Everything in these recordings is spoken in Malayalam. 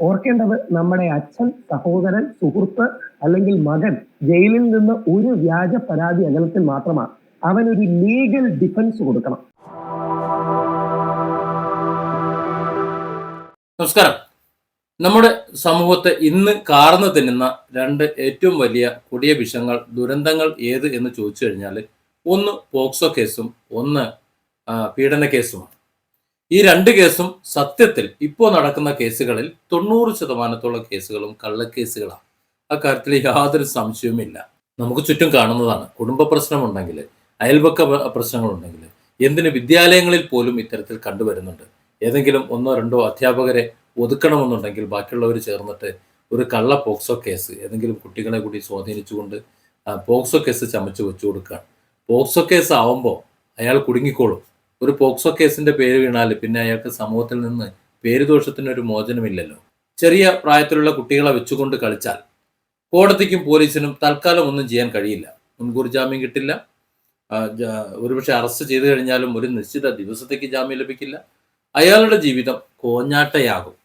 ഓർക്കേണ്ടത് നമ്മുടെ അച്ഛൻ സഹോദരൻ സുഹൃത്ത് അല്ലെങ്കിൽ മകൻ ജയിലിൽ നിന്ന് ഒരു വ്യാജ പരാതി അകലത്തിൽ മാത്രമാണ്. അവനൊരു ലീഗൽ ഡിഫൻസ് കൊടുക്കണം. നമസ്കാരം. നമ്മുടെ സമൂഹത്തെ ഇന്ന് കാർന്നു തിന്നുന്ന രണ്ട് ഏറ്റവും വലിയ കൊടിയ വിഷങ്ങൾ ദുരന്തങ്ങൾ ഏത് എന്ന് ചോദിച്ചു കഴിഞ്ഞാൽ ഒന്ന് പോക്സോ കേസും ഒന്ന് പീഡന കേസുമാണ്. ഈ രണ്ട് കേസും സത്യത്തിൽ ഇപ്പോൾ നടക്കുന്ന കേസുകളിൽ തൊണ്ണൂറ് ശതമാനത്തോളം കേസുകളും കള്ളക്കേസുകളാണ്. അക്കാര്യത്തിൽ യാതൊരു സംശയവുമില്ല. നമുക്ക് ചുറ്റും കാണുന്നതാണ്. കുടുംബ പ്രശ്നമുണ്ടെങ്കിൽ അയൽപക്ക പ്ര- പ്രശ്നങ്ങളുണ്ടെങ്കിൽ എന്തിന് വിദ്യാലയങ്ങളിൽ പോലും ഇത്തരത്തിൽ കണ്ടുവരുന്നുണ്ട്? ഏതെങ്കിലും ഒന്നോ രണ്ടോ അധ്യാപകരെ ഒതുക്കണമെന്നുണ്ടെങ്കിൽ ബാക്കിയുള്ളവർ ചേർന്നിട്ട് ഒരു കള്ള പോക്സോ കേസ് ഏതെങ്കിലും കുട്ടികളെ കൂടി സ്വാധീനിച്ചുകൊണ്ട് പോക്സോ കേസ് ചമച്ച് വെച്ചു കൊടുക്കുകയാണ് പോക്സോ കേസ് ആവുമ്പോൾ അയാൾ കുടുങ്ങിക്കോളും. ഒരു പോക്സോ കേസിന്റെ പേര് വീണാൽ പിന്നെ അയാൾക്ക് സമൂഹത്തിൽ നിന്ന് പേരുദോഷത്തിന് പേരുദോഷത്തിനൊരു മോചനമില്ലല്ലോ. ചെറിയ പ്രായത്തിലുള്ള കുട്ടികളെ വെച്ചുകൊണ്ട് കളിച്ചാൽ കോടതിക്കും പോലീസിനും തൽക്കാലം ഒന്നും ചെയ്യാൻ കഴിയില്ല. മുൻകൂർ ജാമ്യം കിട്ടില്ല. ഒരുപക്ഷെ അറസ്റ്റ് ചെയ്തു കഴിഞ്ഞാലും ഒരു നിശ്ചിത ദിവസത്തേക്ക് ജാമ്യം ലഭിക്കില്ല. അയാളുടെ ജീവിതം കോഞ്ഞാട്ടയാകും.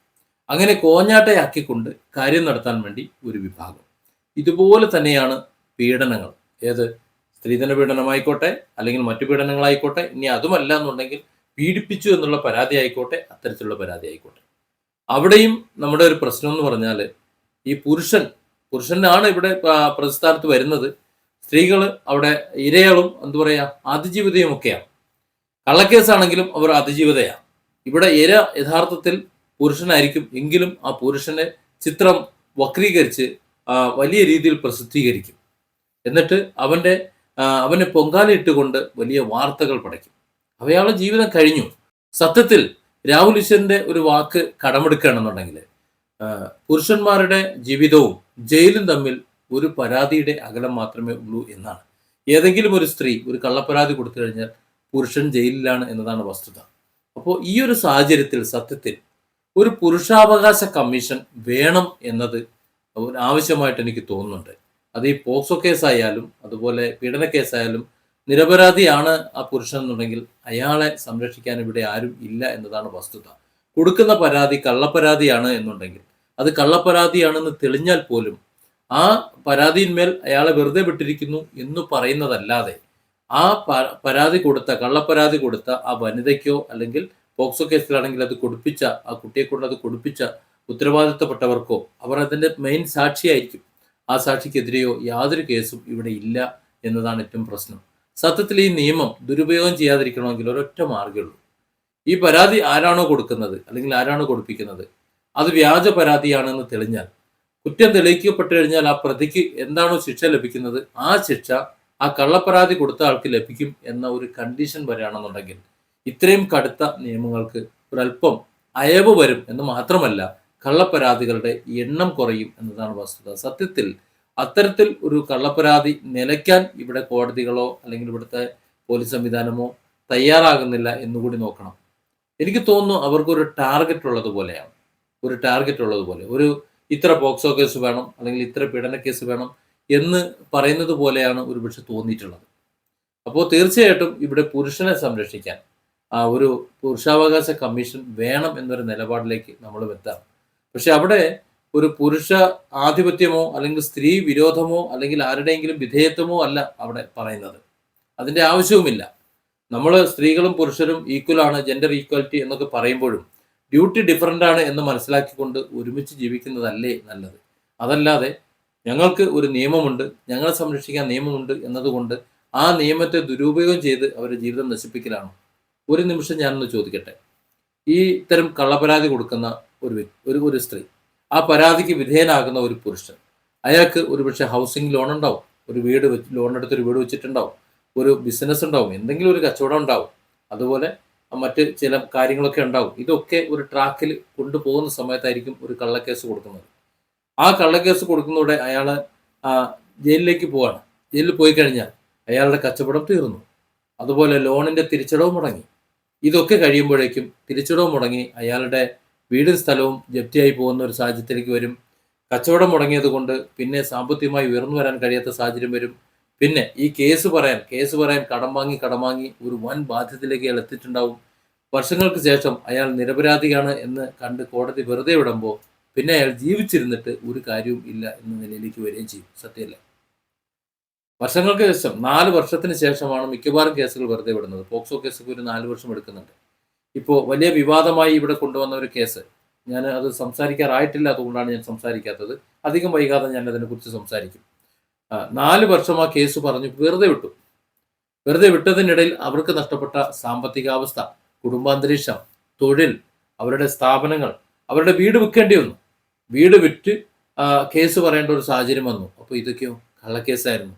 അങ്ങനെ കോഞ്ഞാട്ടയാക്കിക്കൊണ്ട് കാര്യം നടത്താൻ വേണ്ടി ഒരു വിഭാഗം. ഇതുപോലെ തന്നെയാണ് പീഡനങ്ങൾ. ഏത്? സ്ത്രീധന പീഡനമായിക്കോട്ടെ അല്ലെങ്കിൽ മറ്റു പീഡനങ്ങളായിക്കോട്ടെ ഇനി അതുമല്ല എന്നുണ്ടെങ്കിൽ പീഡിപ്പിച്ചു എന്നുള്ള പരാതി ആയിക്കോട്ടെ അത്തരത്തിലുള്ള പരാതി ആയിക്കോട്ടെ. അവിടെയും നമ്മുടെ ഒരു പ്രശ്നം എന്ന് പറഞ്ഞാൽ ഈ പുരുഷൻ പുരുഷനാണ് ഇവിടെ പ്രതിസ്ഥാനത്ത് വരുന്നത്. സ്ത്രീകൾ അവിടെ ഇരയാളും എന്താ പറയുക അതിജീവിതയും ഒക്കെയാണ് കള്ളക്കേസാണെങ്കിലും അവർ അതിജീവിതയാണ്. ഇവിടെ ഇര യഥാർത്ഥത്തിൽ പുരുഷനായിരിക്കും എങ്കിലും ആ പുരുഷനെ ചിത്രം വക്രീകരിച്ച് വലിയ രീതിയിൽ പ്രസിദ്ധീകരിക്കും. എന്നിട്ട് അവന്റെ ആ, അവനെ പൊങ്കാലയിട്ടുകൊണ്ട് വലിയ വാർത്തകൾ പടയ്ക്കും. അവയാളുടെ ജീവിതം കഴിഞ്ഞു. സത്യത്തിൽ രാഹുൽ ഈശ്വരന്റെ ഒരു വാക്ക് കടമെടുക്കുകയാണെന്നുണ്ടെങ്കിൽ പുരുഷന്മാരുടെ ജീവിതവും ജയിലും തമ്മിൽ ഒരു പരാതിയുടെ അകലം മാത്രമേ ഉള്ളൂ എന്നാണ്. ഏതെങ്കിലും ഒരു സ്ത്രീ ഒരു കള്ളപ്പരാതി കൊടുത്തു കഴിഞ്ഞാൽ പുരുഷൻ ജയിലിലാണ് എന്നതാണ് വസ്തുത. അപ്പോൾ ഈ ഒരു സാഹചര്യത്തിൽ സത്യത്തിൽ ഒരു പുരുഷാവകാശ കമ്മീഷൻ വേണം എന്നത് ആവശ്യമായിട്ട് എനിക്ക് തോന്നുന്നുണ്ട്. അത് ഈ പോക്സോ കേസായാലും അതുപോലെ പീഡന കേസായാലും നിരപരാധിയാണ് ആ പുരുഷൻ എന്നുണ്ടെങ്കിൽ അയാളെ സംരക്ഷിക്കാൻ ഇവിടെ ആരും ഇല്ല എന്നതാണ് വസ്തുത. കൊടുക്കുന്ന പരാതി കള്ളപ്പരാതിയാണ് എന്നുണ്ടെങ്കിൽ. അത് കള്ളപ്പരാതിയാണെന്ന് തെളിഞ്ഞാൽ പോലും ആ പരാതിയിന്മേൽ അയാളെ വെറുതെ വിട്ടിരിക്കുന്നു എന്ന് പറയുന്നതല്ലാതെ ആ പരാതി കൊടുത്ത കള്ളപ്പരാതി കൊടുത്ത ആ വനിതയ്ക്കോ അല്ലെങ്കിൽ പോക്സോ കേസിലാണെങ്കിൽ അത് കൊടുപ്പിച്ച ആ കുട്ടിയെ കൊണ്ട് അത് കൊടുപ്പിച്ച ഉത്തരവാദിത്തപ്പെട്ടവർക്കോ അവർ അതിന്റെ മെയിൻ സാക്ഷിയായിരിക്കും. ആ സാക്ഷിക്കെതിരെയോ യാതൊരു കേസും ഇവിടെ ഇല്ല എന്നതാണ് ഏറ്റവും പ്രശ്നം. സത്യത്തിൽ ഈ നിയമം ദുരുപയോഗം ചെയ്യാതിരിക്കണമെങ്കിൽ ഒരൊറ്റ മാർഗമേ ഉള്ളൂ. ഈ പരാതി ആരാണോ കൊടുക്കുന്നത് അല്ലെങ്കിൽ ആരാണോ കൊടുപ്പിക്കുന്നത്? അത് വ്യാജ പരാതിയാണെന്ന് തെളിഞ്ഞാൽ കുറ്റം തെളിയിക്കപ്പെട്ടു കഴിഞ്ഞാൽ ആ പ്രതിക്ക് എന്താണോ ശിക്ഷ ലഭിക്കുന്നത് ആ ശിക്ഷ ആ കള്ളപ്പരാതി കൊടുത്ത ആൾക്ക് ലഭിക്കും എന്ന ഒരു കണ്ടീഷൻ വരികയാണെന്നുണ്ടെങ്കിൽ ഇത്രയും കടുത്ത നിയമങ്ങൾക്ക് ഒരല്പം അയവ് വരും എന്ന് മാത്രമല്ല കള്ളപ്പരാതികളുടെ എണ്ണം കുറയും എന്നതാണ് വസ്തുത. സത്യത്തിൽ അത്തരത്തിൽ ഒരു കള്ളപ്പരാതി നിലയ്ക്കാൻ ഇവിടെ കോടതികളോ അല്ലെങ്കിൽ ഇവിടുത്തെ പോലീസ് സംവിധാനമോ തയ്യാറാകുന്നില്ല എന്നുകൂടി നോക്കണം. എനിക്ക് തോന്നുന്നു അവർക്കൊരു ടാർഗറ്റ് ഉള്ളതുപോലെയാണ് ഒരു ടാർഗറ്റ് ഉള്ളതുപോലെ ഒരു ഇത്ര പോക്സോ കേസ് വേണം അല്ലെങ്കിൽ ഇത്ര പീഡന കേസ് വേണം എന്ന് പറയുന്നത് പോലെയാണ് ഒരുപക്ഷെ തോന്നിയിട്ടുള്ളത്. അപ്പോൾ തീർച്ചയായിട്ടും ഇവിടെ പുരുഷനെ സംരക്ഷിക്കാൻ ആ ഒരു പുരുഷാവകാശ കമ്മീഷൻ വേണം എന്നൊരു നിലപാടിലേക്ക് നമ്മൾ എത്താം. പക്ഷെ അവിടെ ഒരു പുരുഷ ആധിപത്യമോ അല്ലെങ്കിൽ സ്ത്രീ വിരോധമോ അല്ലെങ്കിൽ ആരുടെയെങ്കിലും വിധേയത്വമോ അല്ല അവിടെ പറയുന്നത്. അതിന്റെ ആവശ്യവുമില്ല. നമ്മൾ സ്ത്രീകളും പുരുഷരും ഈക്വൽ ആണ് ജെൻഡർ ഈക്വാലിറ്റി എന്നൊക്കെ പറയുമ്പോഴും ഡ്യൂട്ടി ഡിഫറന്റ് ആണ് എന്ന് മനസ്സിലാക്കിക്കൊണ്ട് ഒരുമിച്ച് ജീവിക്കുന്നതല്ലേ നല്ലത്. അതല്ലാതെ ഞങ്ങൾക്ക് ഒരു നിയമമുണ്ട് ഞങ്ങളെ സംരക്ഷിക്കാൻ നിയമമുണ്ട് എന്നതുകൊണ്ട് ആ നിയമത്തെ ദുരുപയോഗം ചെയ്ത് അവരുടെ ജീവിതം നശിപ്പിക്കലാണോ. ഒരു നിമിഷം ഞാനൊന്ന് ചോദിക്കട്ടെ. ഈ ഇത്തരം കള്ളപരാതി കൊടുക്കുന്ന ഒരു ഒരു ഒരു സ്ത്രീ. ആ പരാതിക്ക് വിധേയനാകുന്ന ഒരു പുരുഷൻ. അയാൾക്ക് ഒരുപക്ഷെ ഹൗസിംഗ് ലോൺ ഉണ്ടാവും. ഒരു വീട് വെച്ച് ലോൺ എടുത്തൊരു വീട് വെച്ചിട്ടുണ്ടാവും. ഒരു ബിസിനസ് ഉണ്ടാവും. എന്തെങ്കിലും ഒരു കച്ചവടം ഉണ്ടാവും. അതുപോലെ മറ്റ് ചില കാര്യങ്ങളൊക്കെ ഉണ്ടാവും. ഇതൊക്കെ ഒരു ട്രാക്കിൽ കൊണ്ടുപോകുന്ന സമയത്തായിരിക്കും ഒരു കള്ളക്കേസ് കൊടുക്കുന്നത്. ആ കള്ളക്കേസ് കൊടുക്കുന്നതോടെ അയാൾ ജയിലിലേക്ക് പോവാണ്. ജയിലിൽ പോയി കഴിഞ്ഞാൽ അയാളുടെ കച്ചവടം തീർന്നു. അതുപോലെ ലോണിന്റെ തിരിച്ചടവ് മുടങ്ങി. ഇതൊക്കെ കഴിയുമ്പോഴേക്കും തിരിച്ചടവ് മുടങ്ങി അയാളുടെ വീടും സ്ഥലവും ജപ്തിയായി പോകുന്ന ഒരു സാഹചര്യത്തിലേക്ക് വരും. കച്ചവടം മുടങ്ങിയത് കൊണ്ട് പിന്നെ സാമ്പത്തികമായി ഉയർന്നു വരാൻ കഴിയാത്ത സാഹചര്യം വരും. പിന്നെ ഈ കേസ് പറയാൻ കേസ് പറയാൻ കടം വാങ്ങി കടം വാങ്ങി ഒരു വൻ ബാധ്യതയിലേക്ക് അയാൾ എത്തിയിട്ടുണ്ടാവും. വർഷങ്ങൾക്ക് ശേഷം അയാൾ നിരപരാധിയാണ് എന്ന് കണ്ട് കോടതി വെറുതെ വിടുമ്പോൾ പിന്നെ അയാൾ ജീവിച്ചിരുന്നിട്ട് ഒരു കാര്യവും ഇല്ല എന്ന നിലയിലേക്ക് വരികയും ചെയ്യും. സത്യമല്ല? വർഷങ്ങൾക്ക് ശേഷം നാല് വർഷത്തിന് ശേഷമാണ് മിക്കവാറും കേസുകൾ വെറുതെ വിടുന്നത്. പോക്സോ കേസൊക്കെ ഒരു നാല് വർഷം എടുക്കുന്നുണ്ട്. ഇപ്പോൾ വലിയ വിവാദമായി ഇവിടെ കൊണ്ടുവന്ന ഒരു കേസ്. ഞാൻ അത് സംസാരിക്കാറായിട്ടില്ല അതുകൊണ്ടാണ് ഞാൻ സംസാരിക്കാത്തത്. അധികം വൈകാതെ ഞാൻ അതിനെക്കുറിച്ച് സംസാരിക്കും. നാല് വർഷം ആ കേസ് പറഞ്ഞു വെറുതെ വിട്ടു. വെറുതെ വിട്ടതിനിടയിൽ അവർക്ക് നഷ്ടപ്പെട്ട സാമ്പത്തികാവസ്ഥ കുടുംബാന്തരീക്ഷം തൊഴിൽ അവരുടെ സ്ഥാപനങ്ങൾ അവരുടെ വീട് വിൽക്കേണ്ടി വന്നു. വീട് വിറ്റ് കേസ് പറയേണ്ട ഒരു സാഹചര്യം വന്നു. അപ്പോൾ ഇതൊക്കെയോ കള്ളക്കേസായിരുന്നു.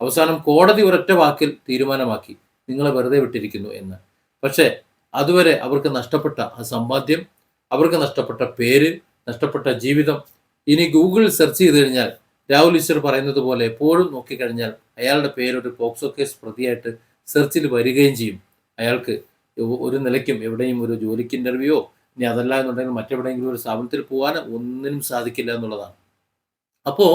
അവസാനം കോടതി ഒരൊറ്റ വാക്കിൽ തീരുമാനമാക്കി. നിങ്ങളെ വെറുതെ വിട്ടിരിക്കുന്നു എന്ന്. പക്ഷേ അതുവരെ അവർക്ക് നഷ്ടപ്പെട്ട ആ സമ്പാദ്യം അവർക്ക് നഷ്ടപ്പെട്ട പേര് നഷ്ടപ്പെട്ട ജീവിതം. ഇനി ഗൂഗിളിൽ സെർച്ച് ചെയ്ത് കഴിഞ്ഞാൽ രാഹുൽ ഈശ്വർ പറയുന്നത് പോലെ എപ്പോഴും നോക്കിക്കഴിഞ്ഞാൽ അയാളുടെ പേരൊരു പോക്സോ കേസ് പ്രതിയായിട്ട് സെർച്ചിൽ വരികയും ചെയ്യും. അയാൾക്ക് ഒരു നിലയ്ക്കും എവിടെയും ഒരു ജോലിക്ക് ഇന്റർവ്യൂയോ ഇനി അതല്ല എന്നുണ്ടെങ്കിൽ മറ്റെവിടെയെങ്കിലും ഒരു സ്ഥാപനത്തിൽ പോകാനോ ഒന്നിനും സാധിക്കില്ല എന്നുള്ളതാണ്. അപ്പോൾ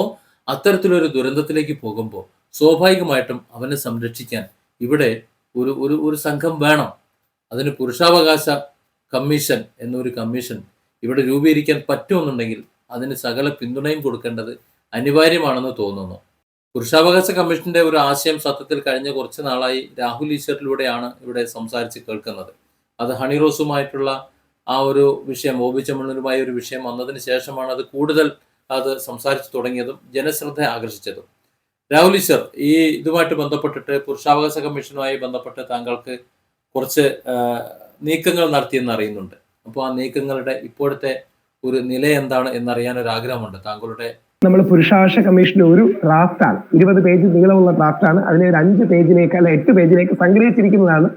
അത്തരത്തിലൊരു ദുരന്തത്തിലേക്ക് പോകുമ്പോൾ സ്വാഭാവികമായിട്ടും അവനെ സംരക്ഷിക്കാൻ ഇവിടെ ഒരു ഒരു ഒരു സംഘം വേണം. അതിന് പുരുഷാവകാശ കമ്മീഷൻ എന്നൊരു കമ്മീഷൻ ഇവിടെ രൂപീകരിക്കാൻ പറ്റുമെന്നുണ്ടെങ്കിൽ അതിന് സകല പിന്തുണയും കൊടുക്കേണ്ടത് അനിവാര്യമാണെന്ന് തോന്നുന്നു. പുരുഷാവകാശ കമ്മീഷന്റെ ഒരു ആശയം സത്യത്തിൽ കഴിഞ്ഞ കുറച്ച് നാളായി രാഹുൽ ഈശ്വറിലൂടെയാണ് ഇവിടെ സംസാരിച്ച് കേൾക്കുന്നത്. അത് ഹണിറോസുമായിട്ടുള്ള ആ ഒരു വിഷയം ഓബി ചമ്മണ്ണനുമായ ഒരു വിഷയം വന്നതിന് ശേഷമാണ് അത് കൂടുതൽ അത് സംസാരിച്ചു തുടങ്ങിയതും ജനശ്രദ്ധ ആകർഷിച്ചതും. രാഹുൽ ഈശ്വർ ഈ ഇതുമായിട്ട് ബന്ധപ്പെട്ടിട്ട് പുരുഷാവകാശ കമ്മീഷനുമായി ബന്ധപ്പെട്ട് താങ്കൾക്ക് കുറച്ച് നീക്കങ്ങൾ നടത്തിയെന്ന് അറിയുന്നുണ്ട്. അപ്പോൾ ആ നീക്കങ്ങളുടെ ഇപ്പോഴത്തെ ഒരു നില എന്താണ് എന്നറിയാൻ ഒരു ആഗ്രഹമുണ്ട് താങ്കളുടെ നമ്മൾ പുരുഷാവകാശ കമ്മീഷന്റെ ഒരു ഡ്രാഫ്റ്റാണ് ഇരുപത് പേജ് നീളമുള്ള ഡ്രാഫ്റ്റാണ് അതിനെ ഒരു അഞ്ച് പേജിലേക്ക് അല്ല എട്ട് പേജിലേക്ക് സംഗ്രഹിച്ചിരിക്കുന്നതാണ്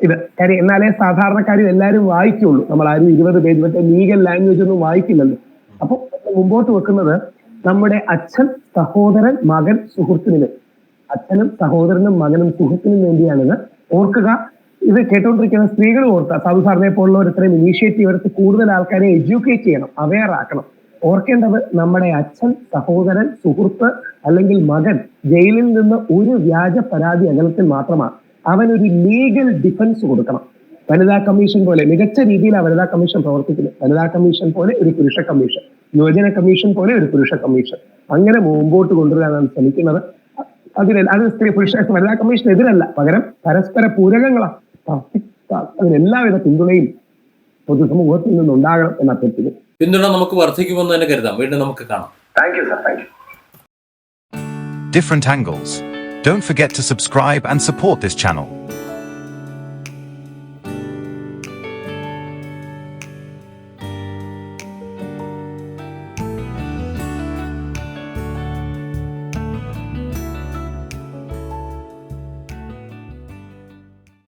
ഇത്. കാര്യം എന്നാലേ സാധാരണക്കാരും എല്ലാവരും വായിക്കുള്ളൂ. നമ്മൾ ആരും ഇരുപത് പേജ് മറ്റേ ലീഗൽ ലാംഗ്വേജ് ഒന്നും വായിക്കില്ലല്ലോ. അപ്പൊ മുമ്പോട്ട് വെക്കുന്നത് നമ്മുടെ അച്ഛൻ സഹോദരൻ മകൻ സുഹൃത്തിനും അച്ഛനും സഹോദരനും മകനും സുഹൃത്തിനും വേണ്ടിയാണിത്. ഓർക്കുക ഇത് കേട്ടുകൊണ്ടിരിക്കുന്ന സ്ത്രീകൾ ഓർത്ത. സാധു സാറിനെ പോലുള്ളവർ ഇത്രയും ഇനീഷ്യേറ്റീവ് എടുത്ത് കൂടുതൽ ആൾക്കാരെ എഡ്യൂക്കേറ്റ് ചെയ്യണം അവെയർ ആക്കണം. ഓർക്കേണ്ടത് നമ്മുടെ അച്ഛൻ സഹോദരൻ സുഹൃത്ത് അല്ലെങ്കിൽ മകൻ ജയിലിൽ നിന്ന് ഒരു വ്യാജ പരാതി അകലത്തിൽ മാത്രമാണ്. അവനൊരു ലീഗൽ ഡിഫൻസ് കൊടുക്കണം. വനിതാ കമ്മീഷൻ പോലെ മികച്ച രീതിയിൽ ആ വനിതാ കമ്മീഷൻ പ്രവർത്തിക്കുന്നത്. വനിതാ കമ്മീഷൻ പോലെ ഒരു പുരുഷ കമ്മീഷൻ യുവജന കമ്മീഷൻ പോലെ ഒരു പുരുഷ കമ്മീഷൻ അങ്ങനെ മുമ്പോട്ട് കൊണ്ടുവരാനാണ് ശ്രമിക്കുന്നത്. അതിന് അത് സ്ത്രീ പുരുഷ വനിതാ കമ്മീഷൻ എതിരല്ല. പകരം പരസ്പര പൂരകങ്ങളാണ് അതിന് എല്ലാവിധ പിന്തുണയും പൊതുസമൂഹത്തിൽ നിന്നുണ്ടാകണം എന്ന അഭ്യർത്ഥിക്കുന്നു പിന്തുണ നമുക്ക് വർദ്ധിക്കുമെന്ന് തന്നെ കരുതാം. വീണ്ടും നമുക്ക് കാണാം. Thank you sir thank you different angles. Don't forget to subscribe and support this channel.